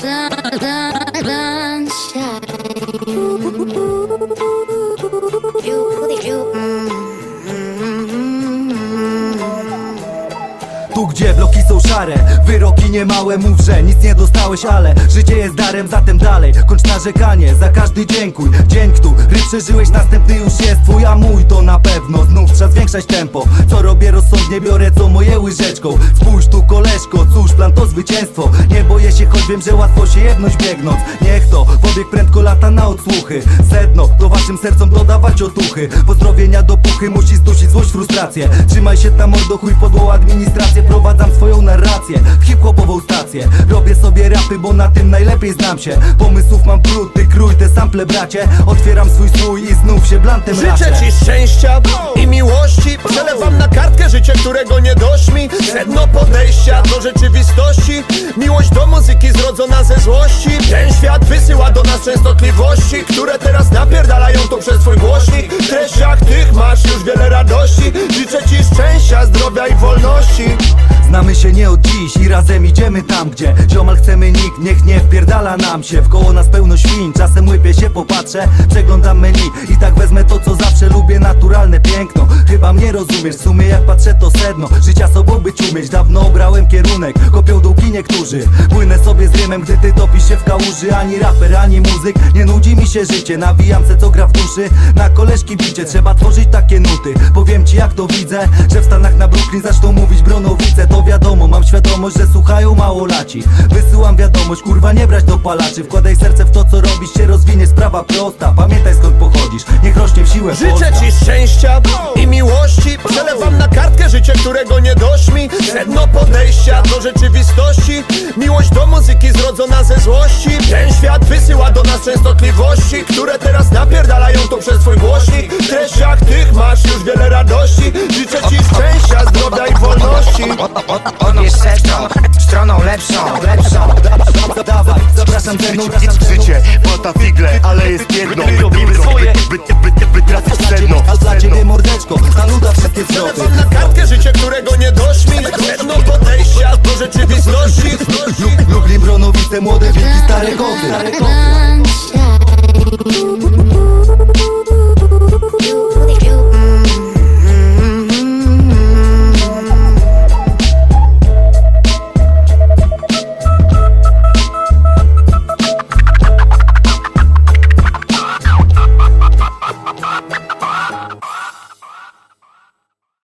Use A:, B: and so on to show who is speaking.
A: да, да, да. Tu gdzie bloki są szare, wyroki niemałe Mów, że nic nie dostałeś, ale życie jest darem Zatem dalej, kończ narzekanie, za każdy dziękuj. Dzień, który przeżyłeś, następny już jest twój A mój to na pewno, znów trzeba zwiększać tempo. Co robię rozsądnie, biorę co moje łyżeczką. Spójrz tu koleżko, cóż, plan to zwycięstwo. Nie boję się, choć wiem, że łatwo się jedność biegnąc. Niech to, pobieg prędko lata na odsłuchy. Sedno, do waszym sercom dodawać otuchy. Pozdrowienia do puchy, musi zdusić złość, frustrację. Trzymaj się tam mordo, chuj podło administrację Prowadzam swoją narrację. W hip-hopową stację Robię sobie rapy, bo na tym najlepiej znam się. Pomysłów mam brud, ty krój, te sample bracie. Otwieram swój strój i znów się blantem
B: Życzę ci szczęścia i miłości. Przelewam na kartkę życie, którego nie dość mi Sedno podejścia do rzeczywistości. Miłość do muzyki zrodzona ze złości. Ten świat wysyła do nas częstotliwości Które teraz napierdalają to przez twój głośnik. W treściach tych masz już wiele radości. Życzę ci szczęścia, zdrowia i wolności
A: się nie od dziś i razem idziemy tam, gdzie Ziomal chcemy nikt, niech nie wpierdala nam się. Wkoło nas pełno świn, czasem łypię się, popatrzę Przeglądam menu i tak wezmę to co zawsze lubię Naturalne piękno, chyba mnie rozumiesz. W sumie jak patrzę to sedno, życia sobą być umieć Dawno obrałem kierunek, kopią długi niektórzy. Płynę sobie z rymem, gdy ty topisz się w kałuży. Ani raper, ani muzyk, nie nudzi mi się życie. Nawijam se co gra w duszy, na koleżki bicie. Trzeba tworzyć takie nuty, powiem ci jak to widzę Że w Stanach na Brooklyn zaczną mówić bronowice To wiadomo, mam świadomość, że słuchają mało laci. Wysyłam wiadomość, kurwa nie brać do palaczy. Wkładaj serce w to co robisz, się rozwinie, sprawa prosta. Pamiętaj skąd pochodzisz, niech rośnie w siłę
B: Życzę ci szczęścia i życie, którego nie dość mi. Sedno podejścia do rzeczywistości. Miłość do muzyki zrodzona ze złości. Ten świat wysyła do nas częstotliwości Które teraz napierdalają to przez twój głośnik. W treściach tych masz już wiele radości. Życzę ci szczęścia, zdrowia i wolności.
C: On jest setną, stroną lepszą, lepszą
A: Dawaj, zapraszam ze mną,
D: Życie płata figle, ale jest jedno Robimy swoje, Gracja w sedno.
A: Dla ciebie mordeczko, saluda wszystkie
B: wzroty. Na kartkę życie, którego nie doszmi Jedno podejścia do rzeczywistości.
A: Lub, Lublin, Bronowice, młode wilki, stare koty.
E: Stare koty.